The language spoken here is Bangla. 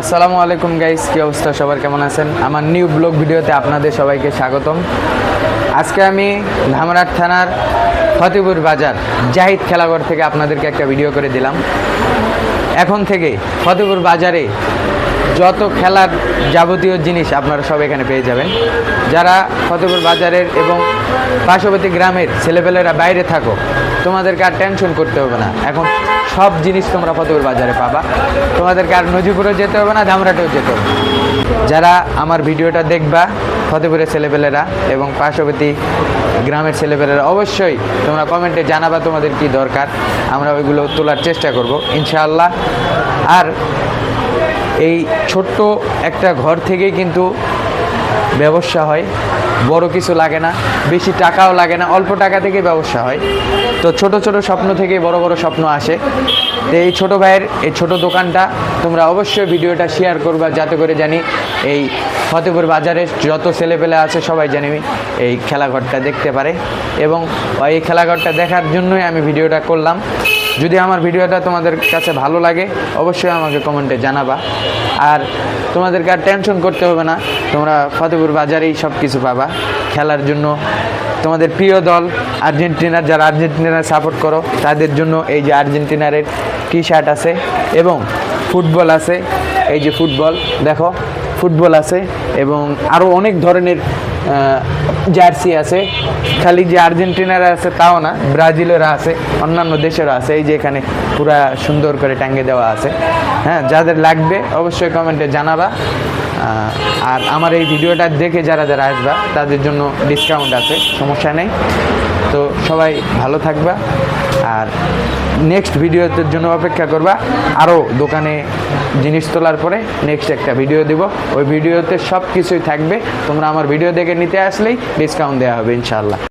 আসসালামু আলাইকুম গাইস কী অবস্থা? সবার কেমন আছেন? আমার নিউ ব্লগ ভিডিওতে আপনাদের সবাইকে স্বাগতম। আজকে আমি ধামরাট থানার ফতেপুর বাজার, জাহিদ খেলাঘর থেকে আপনাদেরকে একটা ভিডিও করে দিলাম। এখন থেকে ফতেপুর বাজারে যত খেলার যাবতীয় জিনিস আপনারা সব এখানে পেয়ে যাবেন। যারা ফতেপুর বাজারের এবং পার্শ্ববর্তী গ্রামের ছেলেপেলেরা বাইরে থাকো তোমাদেরকে আর টেনশন করতে হবে না। এখন সব জিনিস তোমরা ফতেপুর বাজারে পাবা। তোমাদেরকে আর নজিপুরেও যেতে হবে না, ধামরাটেও যেতে হবে। যারা আমার ভিডিওটা দেখবা ফতেপুরের ছেলেপেলেরা এবং পার্শ্ববর্তী গ্রামের ছেলেপেলেরা, অবশ্যই তোমরা কমেন্টে জানাবা তোমাদের কি দরকার। আমরা ওইগুলো তোলার চেষ্টা করব, ইনশাআল্লাহ। আর এই ছোট্ট একটা ঘর থেকেই কিন্তু ব্যবসা হয়। বড় কিছু লাগে না, বেশি টাকাও লাগে না, অল্প টাকা থেকে ব্যবসা হয়। তো ছোট ছোট স্বপ্ন থেকে বড় বড় স্বপ্ন আসে। তো এই ছোট ভাইয়ের এই ছোট দোকানটা তোমরা অবশ্যই ভিডিওটা শেয়ার করবা, যাতে করে জানি এই ফতেপুর বাজারে যত ছেলেপেলে আছে সবাই জানি এই খেলাঘরটা দেখতে পারে। এবং এই খেলাঘরটা দেখার জন্যই আমি ভিডিওটা করলাম। যদি আমার ভিডিওটা তোমাদের কাছে ভালো লাগে, অবশ্যই আমাকে কমেন্টে জানাবা। আর তোমাদেরকে আর টেনশন করতে হবে না। তোমরা ফতেপুর বাজারেই সব কিছু পাবা। খেলার জন্য তোমাদের প্রিয় দল আর্জেন্টিনার, যারা আর্জেন্টিনার সাপোর্ট করো, তাদের জন্য এই যে আর্জেন্টিনারের টি শার্ট আছে এবং ফুটবল আছে। এই যে ফুটবল দেখো ফুটবল আছে এবং আরও অনেক ধরনের জার্সি আছে, খালি যে আর্জেন্টিনার আছে তাও না, ব্রাজিলেরা আছে, অন্যান্য দেশেরও আছে, এই যে এখানে পুরা সুন্দর করে টাঙ্গে দেওয়া আছে। হ্যাঁ যাদের লাগবে অবশ্যই কমেন্টে জানাবা। আর আমার এই ভিডিওটা দেখে যারা যারা আসবা, তাদের জন্য ডিসকাউন্ট আছে, সমস্যা নেই। তো সবাই ভালো থাকবা, আর নেক্সট ভিডিওতে জন্য অপেক্ষা করবা। আরও দোকানে জিনিস তোলার পরে নেক্সট একটা ভিডিও দিব। ওই ভিডিওতে সব কিছুই থাকবে। তোমরা আমার ভিডিও দেখে নিতে আসলেই ডিসকাউন্ট দেওয়া হবে ইনশাল্লাহ